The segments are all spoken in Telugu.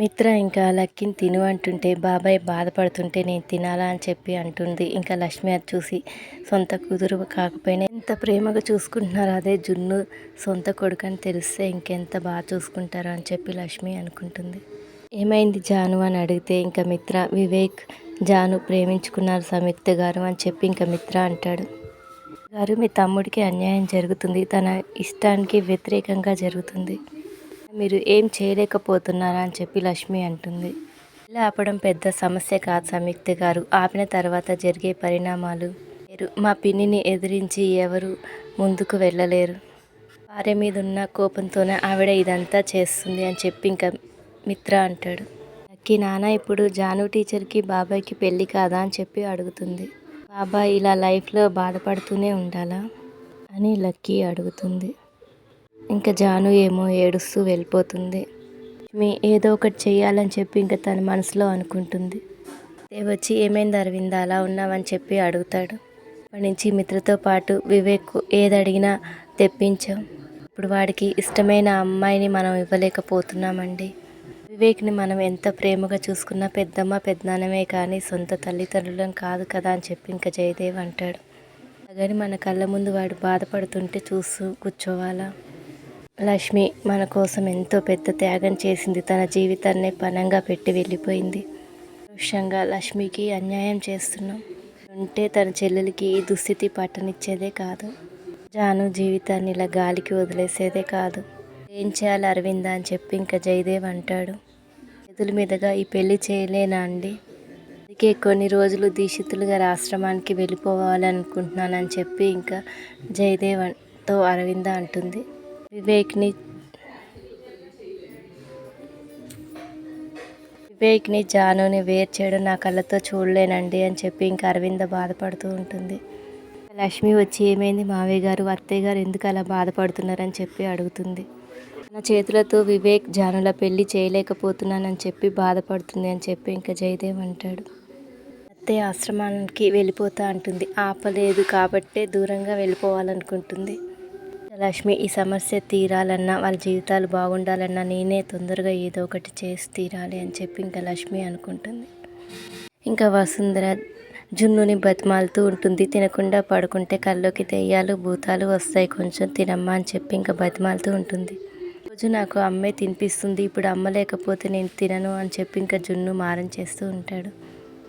మిత్ర ఇంకా లక్కిని తిను అంటుంటే బాబాయ్ బాధపడుతుంటే నేను తినాలా అని చెప్పి అంటుంది. ఇంకా లక్ష్మి అది చూసి సొంత కూతురు కాకపోయినా ఎంత ప్రేమగా చూసుకుంటున్నారు అదే జున్ను సొంత కొడుకు అని తెలిస్తే ఇంకెంత బాగా చూసుకుంటారో అని చెప్పి లక్ష్మి అనుకుంటుంది. ఏమైంది జాను అని అడిగితే ఇంకా మిత్ర వివేక్ జాను ప్రేమించుకున్నారు సమిత్త గారు అని చెప్పి ఇంకా మిత్ర అంటాడు. గారు మీ తమ్ముడికి అన్యాయం జరుగుతుంది. తన ఇష్టానికి వ్యతిరేకంగా జరుగుతుంది. మీరు ఏం చేయలేకపోతున్నారా అని చెప్పి లక్ష్మి అంటుంది. ఇలా ఆపడం పెద్ద సమస్య కాదు సంయుక్త గారు. ఆపిన తర్వాత జరిగే పరిణామాలు లేరు మా పిన్నిని ఎదిరించి ఎవరు ముందుకు వెళ్ళలేరు. భార్య మీద ఉన్న కోపంతోనే ఆవిడ ఇదంతా చేస్తుంది అని చెప్పి ఇంకా మిత్ర అంటాడు. లక్కీ నాన్న ఇప్పుడు జాను టీచర్కి బాబాయ్కి పెళ్ళి కాదా అని చెప్పి అడుగుతుంది. బాబాయ్ ఇలా లైఫ్లో బాధపడుతూనే ఉండాలా? అని లక్కీ అడుగుతుంది. ఇంకా జాను ఏమో ఏడుస్తూ వెళ్ళిపోతుంది. మీ ఏదో ఒకటి చేయాలని చెప్పి ఇంకా తన మనసులో అనుకుంటుంది. వచ్చి ఏమైంది అరవింద? అలా ఉన్నావని చెప్పి అడుగుతాడు. అప్పటి నుంచి మిత్రతో పాటు వివేక్ ఏది అడిగినా తెప్పించాం. ఇప్పుడు వాడికి ఇష్టమైన అమ్మాయిని మనం ఇవ్వలేకపోతున్నామండి. వివేక్ని మనం ఎంత ప్రేమగా చూసుకున్నా పెద్దమ్మ పెద్దనాన్నమే కానీ సొంత తల్లిదండ్రులం కాదు కదా అని చెప్పి ఇంకా జయదేవ్ అంటాడు. కానీ మన కళ్ళ ముందు వాడు బాధపడుతుంటే చూస్తూ కూర్చోవాలా? లక్ష్మి మన కోసం ఎంతో పెద్ద త్యాగం చేసింది. తన జీవితాన్నే పనంగా పెట్టి వెళ్ళిపోయింది. వృషంగా లక్ష్మికి అన్యాయం చేస్తున్నాం. ఉంటే తన చెల్లెలకి ఈ దుస్థితి పట్టనిచ్చేదే కాదు. జాను జీవితాన్ని ఇలా గాలికి వదిలేసేదే కాదు. ఏం చేయాలి అరవింద అని చెప్పి ఇంకా జయదేవ్ అంటాడు. చేతుల మీదుగా ఈ పెళ్ళి చేయలేనా అండి? అందుకే కొన్ని రోజులు దీక్షితులు గారి ఆశ్రమానికి వెళ్ళిపోవాలనుకుంటున్నానని చెప్పి ఇంకా జయదేవ్తో అరవింద అంటుంది. వివేక్ని వివేక్ని జానుని వేరు చేయడం నా కళ్ళతో చూడలేనండి అని చెప్పి ఇంకా అరవింద బాధపడుతూ ఉంటుంది. లక్ష్మి వచ్చి ఏమైంది మావయ్య గారు? అత్తయ్య గారు ఎందుకు అలా బాధపడుతున్నారని చెప్పి అడుగుతుంది. నా చేతులతో వివేక్ జానుల పెళ్ళి చేయలేకపోతున్నానని చెప్పి బాధపడుతుంది అని చెప్పి ఇంకా జయదేవ్ అంటాడు. అత్తయ్య ఆశ్రమానికి వెళ్ళిపోతా అంటుంది. ఆపలేదు కాబట్టే దూరంగా వెళ్ళిపోవాలనుకుంటుంది. లక్ష్మి ఈ సమస్య తీరాలన్నా వాళ్ళ జీవితాలు బాగుండాలన్నా నేనే తొందరగా ఏదో ఒకటి చేసి తీరాలి అని చెప్పి ఇంకా లక్ష్మి అనుకుంటుంది. ఇంకా వసుంధర జున్నుని బతిమాలుతూ ఉంటుంది. తినకుండా పడుకుంటే కళ్ళలోకి దెయ్యాలు భూతాలు వస్తాయి. కొంచెం తినమ్మా అని చెప్పి ఇంకా బతిమాలుతూ ఉంటుంది. రోజు నాకు అమ్మే తినిపిస్తుంది. ఇప్పుడు అమ్మ లేకపోతే నేను తినను అని చెప్పి ఇంకా జున్ను మారం చేస్తూ ఉంటాడు.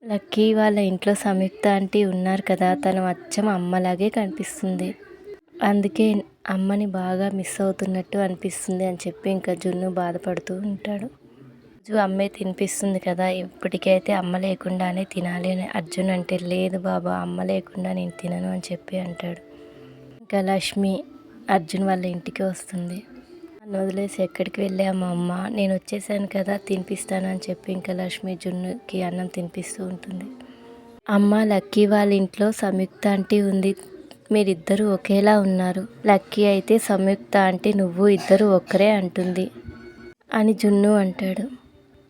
లక్కీ వాళ్ళ ఇంట్లో సంయుక్త ఆంటీ ఉన్నారు కదా. తను అచ్చం అమ్మలాగే కనిపిస్తుంది. అందుకే అమ్మని బాగా మిస్ అవుతున్నట్టు అనిపిస్తుంది అని చెప్పి ఇంకా జున్ను బాధపడుతూ ఉంటాడు. రోజు అమ్మే తినిపిస్తుంది కదా ఇప్పటికైతే అమ్మ లేకుండానే తినాలి అని అర్జున్ అంటే లేదు బాబా అమ్మ లేకుండా నేను తినను అని చెప్పి అంటాడు. ఇంకా లక్ష్మి అర్జున్ వాళ్ళ ఇంటికి వస్తుంది. నన్ను వదిలేసి ఎక్కడికి వెళ్ళాము అమ్మ? నేను వచ్చేసాను కదా తినిపిస్తానని చెప్పి ఇంకా లక్ష్మి జున్నుకి అన్నం తినిపిస్తూ ఉంటుంది. అమ్మ లక్కీ వాళ్ళ ఇంట్లో సంయుక్త అంటే ఉంది. మీరిద్దరూ ఒకేలా ఉన్నారు. లక్కీ అయితే సంయుక్త అంటే నువ్వు ఇద్దరు ఒక్కరే అంటుంది. అని జున్ను అంటాడు.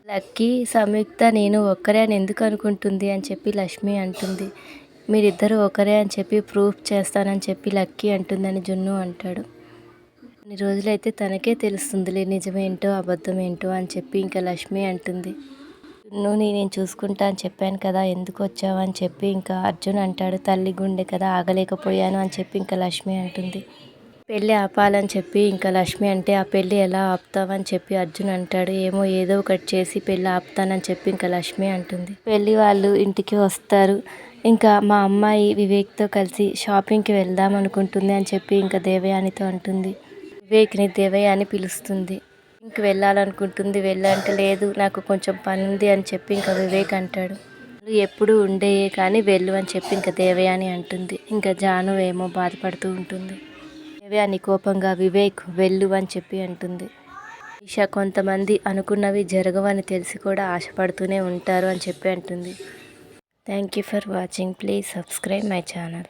లక్కీ సంయుక్త నేను ఒక్కరే అని ఎందుకు అనుకుంటుంది అని చెప్పి లక్ష్మి అంటుంది. మీరిద్దరు ఒకరే అని చెప్పి ప్రూఫ్ చేస్తానని చెప్పి లక్కీ అంటుందని జున్ను అంటాడు. కొన్ని రోజులైతే తనకే తెలుస్తుందిలే నిజమేంటో అబద్ధం ఏంటో అని చెప్పి ఇంకా లక్ష్మి అంటుంది. నువ్వు నేను చూసుకుంటా అని చెప్పాను కదా ఎందుకు వచ్చావు అని చెప్పి ఇంకా అర్జున్ అంటాడు తల్లి గుండె కదా ఆగలేకపోయాను అని చెప్పి ఇంకా లక్ష్మి అంటుంది. పెళ్ళి ఆపాలని చెప్పి ఇంకా లక్ష్మి అంటే ఆ పెళ్ళి ఎలా ఆపుతావని చెప్పి అర్జున్ అంటాడు. ఏమో ఏదో ఒకటి చేసి పెళ్ళి ఆపుతానని చెప్పి ఇంకా లక్ష్మి అంటుంది. పెళ్ళి వాళ్ళు ఇంటికి వస్తారు. ఇంకా మా అమ్మాయి వివేక్తో కలిసి షాపింగ్కి వెళ్దాం అనుకుంటుంది అని చెప్పి ఇంకా దేవయానితో అంటుంది. వివేక్ని దేవయాని పిలుస్తుంది. ఇంక వెళ్ళాలనుకుంటుంది వెళ్ళంటే లేదు నాకు కొంచెం పని ఉంది అని చెప్పి ఇంకా వివేక్ అంటాడు. ఎప్పుడు ఉండేయే కానీ వెళ్ళు అని చెప్పి ఇంకా దేవయాని అంటుంది. ఇంకా జాను ఏమో బాధపడుతూ ఉంటుంది. దేవయాని కోపంగా వివేక్ వెళ్ళు అని చెప్పి అంటుంది. ఈషా కొంతమంది అనుకున్నవి జరగవని తెలిసి కూడా ఆశపడుతూనే ఉంటారు అని చెప్పి అంటుంది. Thank you for watching. Please subscribe my channel.